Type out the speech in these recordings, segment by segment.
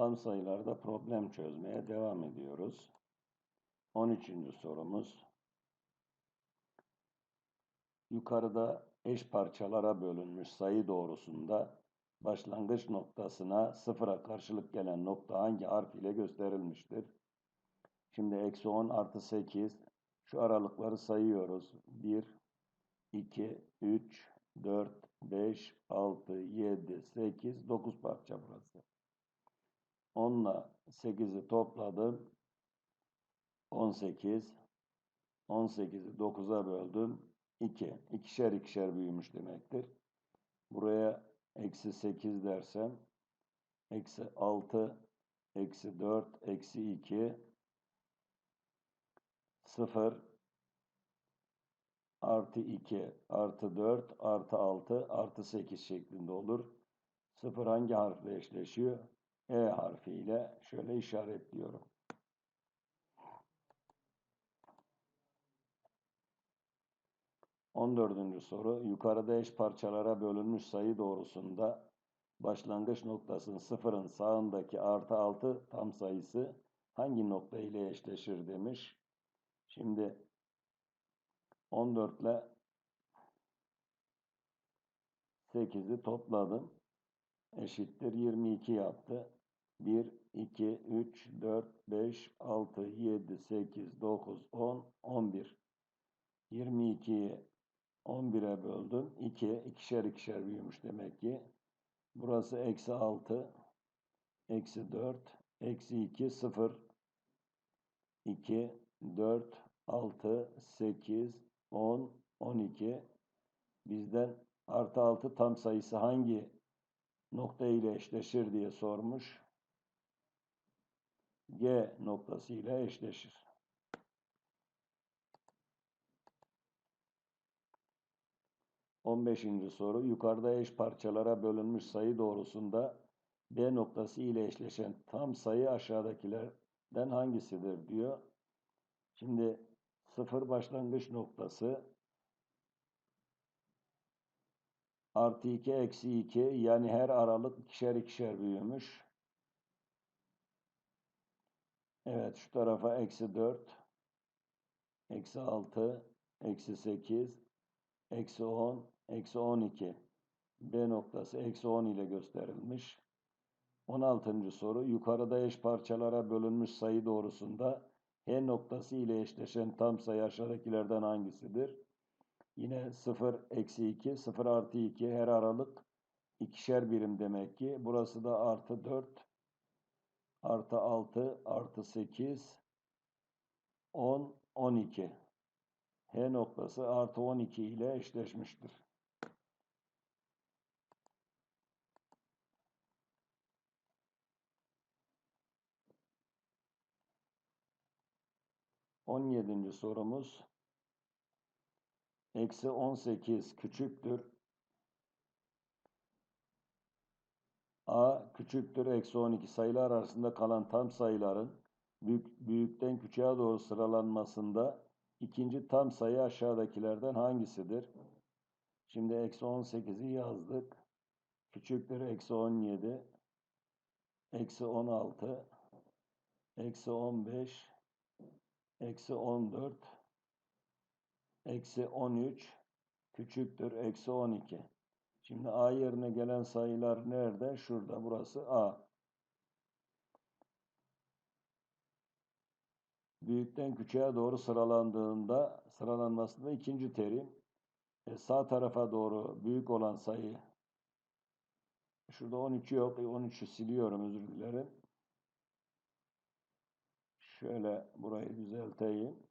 Tam sayılarda problem çözmeye devam ediyoruz. 13. sorumuz. Yukarıda eş parçalara bölünmüş sayı doğrusunda başlangıç noktasına sıfıra karşılık gelen nokta hangi harf ile gösterilmiştir? Şimdi eksi 10 artı 8 şu aralıkları sayıyoruz. 1, 2, 3, 4, 5, 6, 7, 8, 9 parça burası. 10 ile 8'i topladım. 18. 18'i 9'a böldüm. 2. İkişer ikişer büyümüş demektir. Buraya eksi 8 dersem eksi 6 eksi 4 eksi 2 0 artı 2 artı 4 artı 6 artı 8 şeklinde olur. 0 hangi harfle eşleşiyor? E harfiyle şöyle işaretliyorum. On dördüncü soru. Yukarıda eş parçalara bölünmüş sayı doğrusunda başlangıç noktasının sıfırın sağındaki artı altı tam sayısı hangi nokta ile eşleşir demiş. Şimdi 14 ile 8'i topladım. Eşittir 22 yaptı. 1, 2, 3, 4, 5, 6, 7, 8, 9, 10, 11. 22'yi 11'e böldüm. 2, ikişer ikişer büyümüş demek ki. Burası eksi 6, eksi 4, eksi 2, 0, 2, 4, 6, 8, 10, 12. Bizden artı 6 tam sayısı hangi nokta ile eşleşir diye sormuş. G noktası ile eşleşir. On beşinci soru. Yukarıda eş parçalara bölünmüş sayı doğrusunda B noktası ile eşleşen tam sayı aşağıdakilerden hangisidir diyor. Şimdi sıfır başlangıç noktası artı 2 eksi 2 yani her aralık ikişer ikişer büyümüş. Evet şu tarafa eksi 4, eksi 6, eksi 8, eksi 10, eksi 12. B noktası eksi 10 ile gösterilmiş. 16. soru. Yukarıda eş parçalara bölünmüş sayı doğrusunda H noktası ile eşleşen tam sayı aşağıdakilerden hangisidir? Yine 0, eksi 2, 0 artı 2 her aralık ikişer birim demek ki. Burası da artı 4, artı 6 artı 8 10 12 H noktası artı 12 ile eşleşmiştir. On yedinci sorumuz. Eksi on sekiz küçüktür A küçüktür eksi 12 sayılar arasında kalan tam sayıların büyük, büyükten küçüğe doğru sıralanmasında ikinci tam sayı aşağıdakilerden hangisidir? Şimdi eksi 18'i yazdık. Küçüktür eksi 17, eksi 16, eksi 15, eksi 14, eksi 13, küçüktür eksi 12. Şimdi A yerine gelen sayılar nerede? Şurada. Burası A. Büyükten küçüğe doğru sıralandığında sıralanmasında ikinci terim e, sağ tarafa doğru büyük olan sayı şurada 13 yok. 13'ü siliyorum özür dilerim. Şöyle burayı düzelteyim.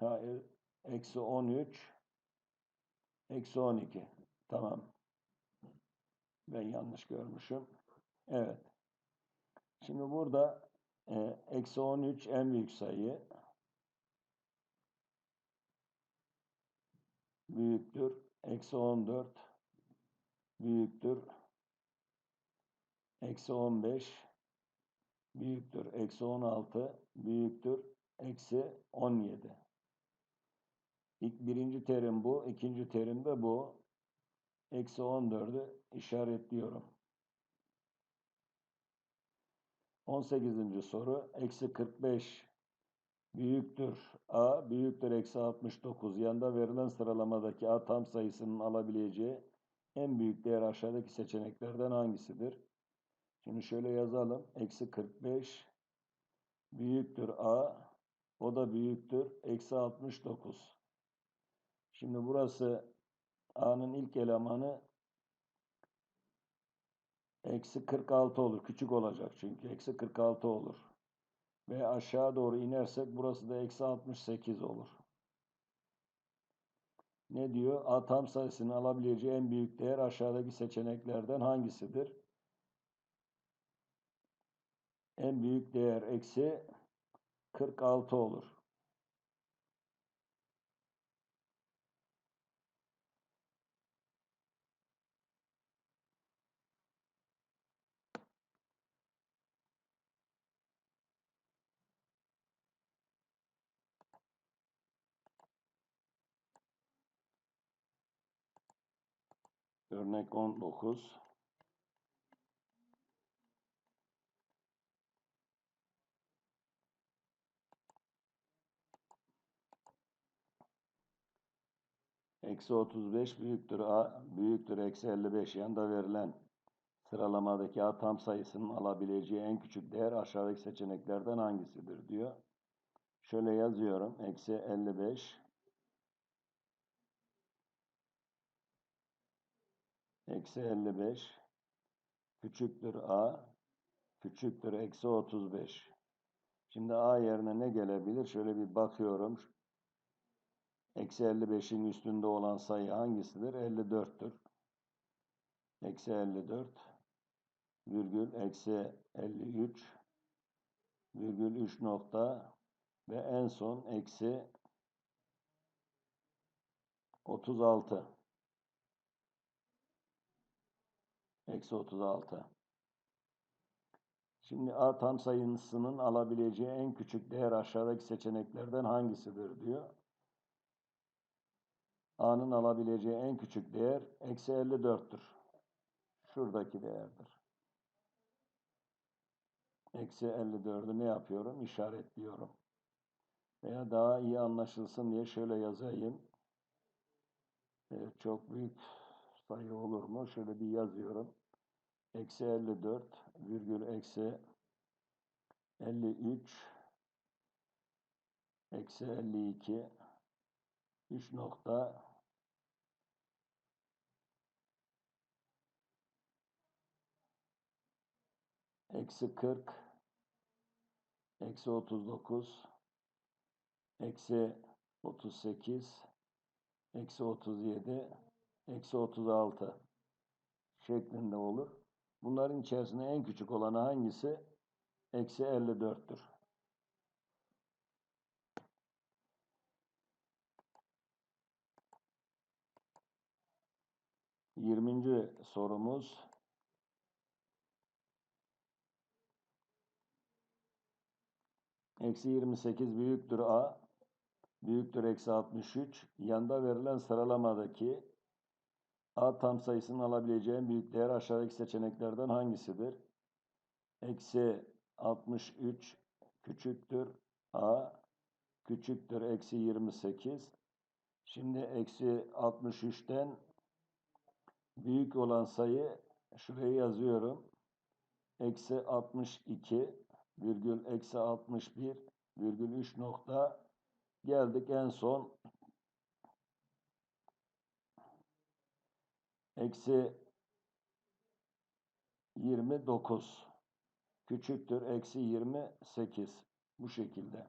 Hayır. Eksi 13 Eksi 12. Tamam. Ben yanlış görmüşüm. Evet. Şimdi burada e, eksi 13 en büyük sayı. Büyüktür. Eksi 14 büyüktür. Eksi 15 büyüktür. Eksi 16 büyüktür. Eksi 17. İlk birinci terim bu. ikinci terim de bu. Eksi 14'ü işaretliyorum. 18. soru. Eksi 45 büyüktür a büyüktür eksi 69. Yanında verilen sıralamadaki a tam sayısının alabileceği en büyük değer aşağıdaki seçeneklerden hangisidir? Şimdi şöyle yazalım. Eksi 45 büyüktür a. O da büyüktür. Eksi 69. Şimdi burası a'nın ilk elemanı eksi 46 olur. Küçük olacak çünkü. Eksi 46 olur. Ve aşağı doğru inersek burası da eksi 68 olur. Ne diyor? A tam sayısının alabileceği en büyük değer aşağıdaki seçeneklerden hangisidir? En büyük değer eksi 46 olur. Örnek 19. Eksi 35 büyüktür A, büyüktür eksi 55 yanında verilen sıralamadaki A tam sayısının alabileceği en küçük değer aşağıdaki seçeneklerden hangisidir diyor. Şöyle yazıyorum. Eksi 55 eksi 55 küçüktür A küçüktür eksi 35. Şimdi A yerine ne gelebilir? Şöyle bir bakıyorum. Eksi 55'in üstünde olan sayı hangisidir? 54'tür. Eksi 54 virgül eksi 53 virgül 3 nokta ve en son eksi 36. Eksi 36. Şimdi A tam sayısının alabileceği en küçük değer aşağıdaki seçeneklerden hangisidir diyor. A'nın alabileceği en küçük değer eksi 54'tür. Şuradaki değerdir. Eksi 54'ü ne yapıyorum? İşaretliyorum. Veya daha iyi anlaşılsın diye şöyle yazayım. Evet, çok büyük sayı olur mu? Şöyle bir yazıyorum. Eksi 54 virgül eksi 53 eksi 52 3 nokta eksi 40 eksi 39 eksi 38 eksi 37 eksi 36 şeklinde olur. Bunların içerisinde en küçük olanı hangisi? Eksi 54'tür. Yirminci sorumuz. Eksi 28 büyüktür A, büyüktür eksi 63. Yanda verilen sıralamadaki A tam sayısının alabileceği büyük değer aşağıdaki seçeneklerden hangisidir? Eksi 63 küçüktür A küçüktür eksi 28. Şimdi eksi 63'ten büyük olan sayı şuraya yazıyorum. Eksi 62 virgül eksi 61 virgül 3 nokta geldik en son eksi 29 küçüktür eksi 28 bu şekilde.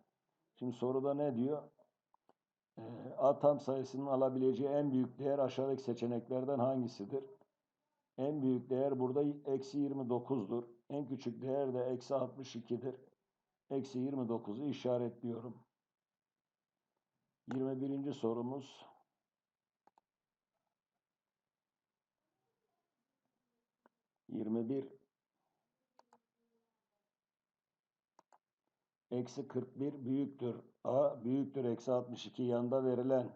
Şimdi soruda ne diyor? E, A tam sayısının alabileceği en büyük değer aşağıdaki seçeneklerden hangisidir? En büyük değer burada eksi 29'dur. En küçük değer de eksi 62'dir. Eksi 29'u işaretliyorum. 21. sorumuz. Yirmi bir eksi 41 büyüktür. A büyüktür eksi 62 yanda verilen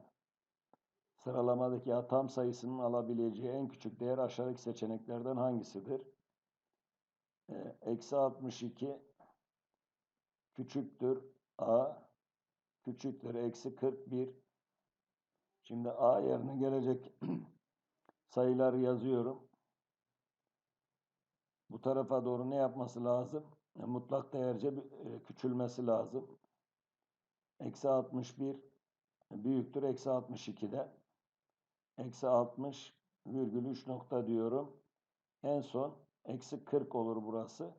sıralamadaki A tam sayısının alabileceği en küçük değer aşağıdaki seçeneklerden hangisidir? Eksi 62 küçüktür a küçüktür eksi 41. Şimdi a yerine gelecek sayılar yazıyorum. Bu tarafa doğru ne yapması lazım? E, mutlak değerce e, küçülmesi lazım. Eksi 61 büyüktür eksi 62'den. Eksi 60 virgül 3 nokta diyorum. En son eksi 40 olur burası.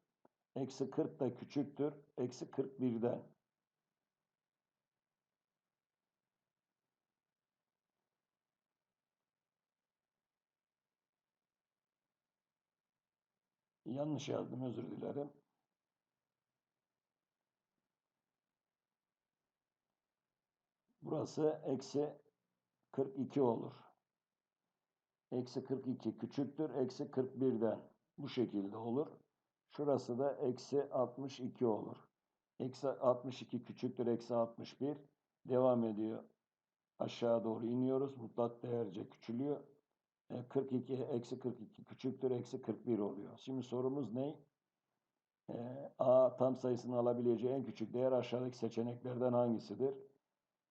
Eksi 40 da küçüktür. Eksi 41'den. Yanlış yazdım özür dilerim. Burası eksi 42 olur. Eksi 42 küçüktür. Eksi 41'den bu şekilde olur. Şurası da eksi 62 olur. Eksi 62 küçüktür. Eksi 61 devam ediyor. Aşağı doğru iniyoruz. Mutlak değerce küçülüyor. 42 e, eksi 42 küçüktür. Eksi 41 oluyor. Şimdi sorumuz ne? E, A tam sayısını alabileceği en küçük değer aşağıdaki seçeneklerden hangisidir?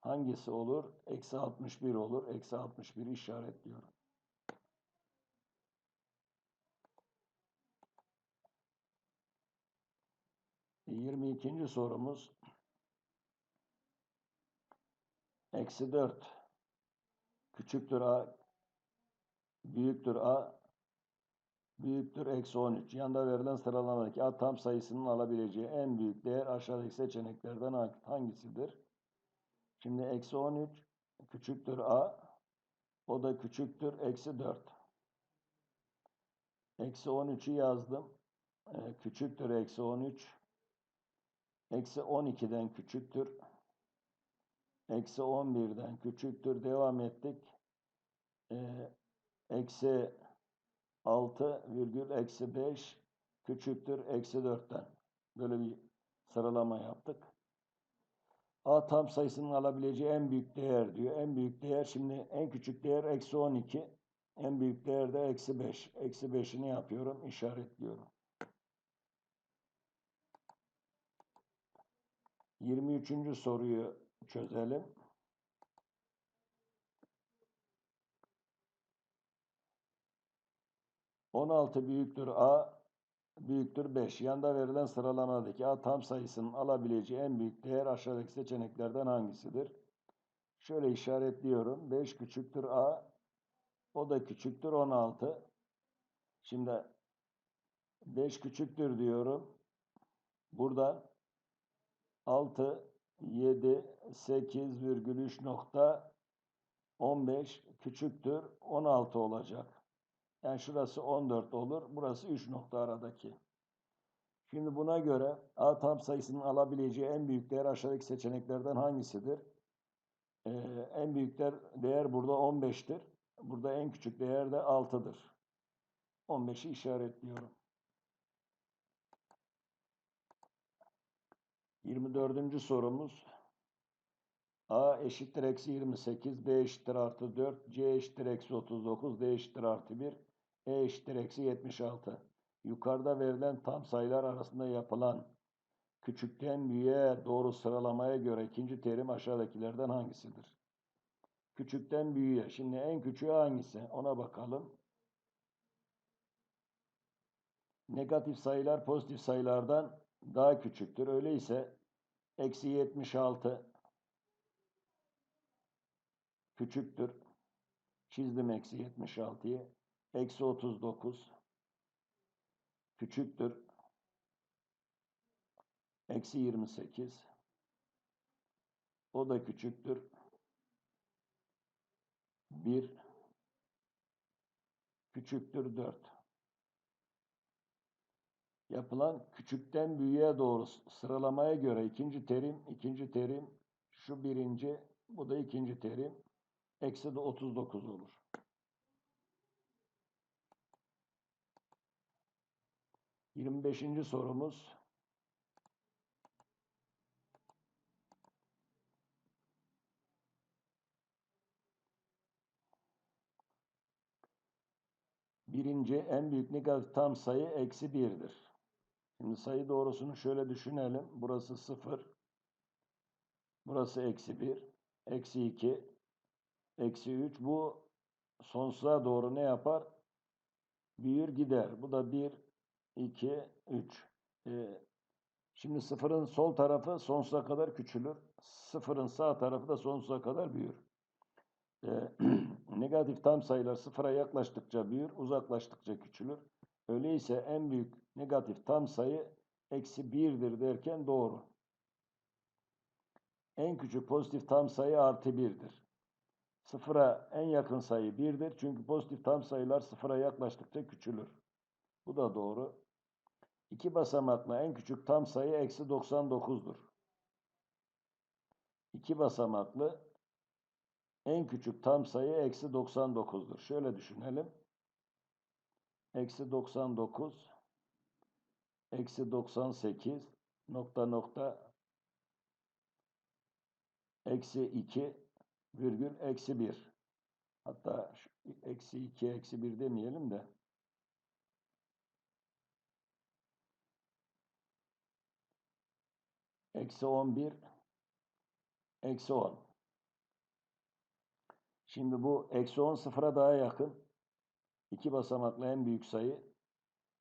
Hangisi olur? Eksi 61 olur. Eksi 61 işaretliyorum. 22. sorumuz eksi 4 küçüktür a büyüktür a büyüktür eksi 13. Yanda verilen sıralamadaki a tam sayısının alabileceği en büyük değer aşağıdaki seçeneklerden hangisidir? Şimdi eksi 13 küçüktür a o da küçüktür eksi 4. Eksi 13'ü yazdım. Ee, küçüktür eksi 13 Eksi 12'den küçüktür. Eksi 11'den küçüktür. Devam ettik. Ee, eksi 6 virgül eksi 5 küçüktür. Eksi 4'ten. Böyle bir sıralama yaptık. A tam sayısının alabileceği en büyük değer diyor. En büyük değer şimdi en küçük değer eksi 12. En büyük değer de eksi 5. Eksi 5'ini yapıyorum. işaretliyorum. 23. soruyu çözelim. On altı büyüktür A büyüktür 5. Yanda verilen sıralamadaki A tam sayısının alabileceği en büyük değer aşağıdaki seçeneklerden hangisidir? Şöyle işaretliyorum. 5 küçüktür A. O da küçüktür 16. Şimdi 5 küçüktür diyorum. Burada 6, 7, 8 virgül 3 nokta 15 küçüktür 16 olacak. Yani şurası 14 olur. Burası 3 nokta aradaki. Şimdi buna göre A tam sayısının alabileceği en büyük değer aşağıdaki seçeneklerden hangisidir? Ee, en büyük değer, değer burada 15'tir. Burada en küçük değer de 6'dır. 15'i işaretliyorum. 24. sorumuz A eşittir eksi 28, B eşittir artı 4, C eşittir eksi 39, D eşittir artı 1, E eşittir eksi 76. Yukarıda verilen tam sayılar arasında yapılan küçükten büyüğe doğru sıralamaya göre ikinci terim aşağıdakilerden hangisidir? Küçükten büyüğe. Şimdi en küçüğü hangisi? Ona bakalım. Negatif sayılar pozitif sayılardan daha küçüktür. Öyleyse eksi 76 küçüktür. Çizdim eksi 76'yı. Eksi 39 küçüktür. Eksi 28 o da küçüktür. 1 küçüktür 4 yapılan küçükten büyüğe doğru sıralamaya göre ikinci terim, ikinci terim, şu birinci, bu da ikinci terim. Eksi de 39 olur. Yirmi beşinci sorumuz. Birinci en büyük negatif tam sayı eksi birdir. Şimdi sayı doğrusunu şöyle düşünelim. Burası 0. Burası eksi 1. Eksi 2. Eksi 3. Bu sonsuza doğru ne yapar? Büyür gider. Bu da 1, 2, 3. Ee, şimdi sıfırın sol tarafı sonsuza kadar küçülür. Sıfırın sağ tarafı da sonsuza kadar büyür. Ee, negatif tam sayılar sıfıra yaklaştıkça büyür, uzaklaştıkça küçülür. Öyleyse en büyük negatif tam sayı eksi 1'dir derken doğru. En küçük pozitif tam sayı artı 1'dir. Sıfıra en yakın sayı 1'dir. Çünkü pozitif tam sayılar sıfıra yaklaştıkça küçülür. Bu da doğru. İki basamaklı en küçük tam sayı eksi 99'dur. İki basamaklı en küçük tam sayı eksi 99'dur. Şöyle düşünelim. Eksi 99 eksi 98 nokta nokta eksi 2 virgül eksi 1. Hatta eksi 2 eksi 1 demeyelim de eksi 11 eksi 10. Şimdi bu eksi 10 sıfıra daha yakın. İki basamaklı en büyük sayı.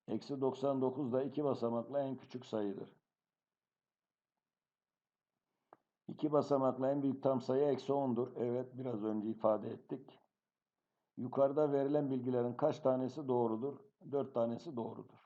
Eksi 99 da iki basamaklı en küçük sayıdır. İki basamaklı en büyük tam sayı eksi 10'dur. Evet biraz önce ifade ettik. Yukarıda verilen bilgilerin kaç tanesi doğrudur? Dört tanesi doğrudur.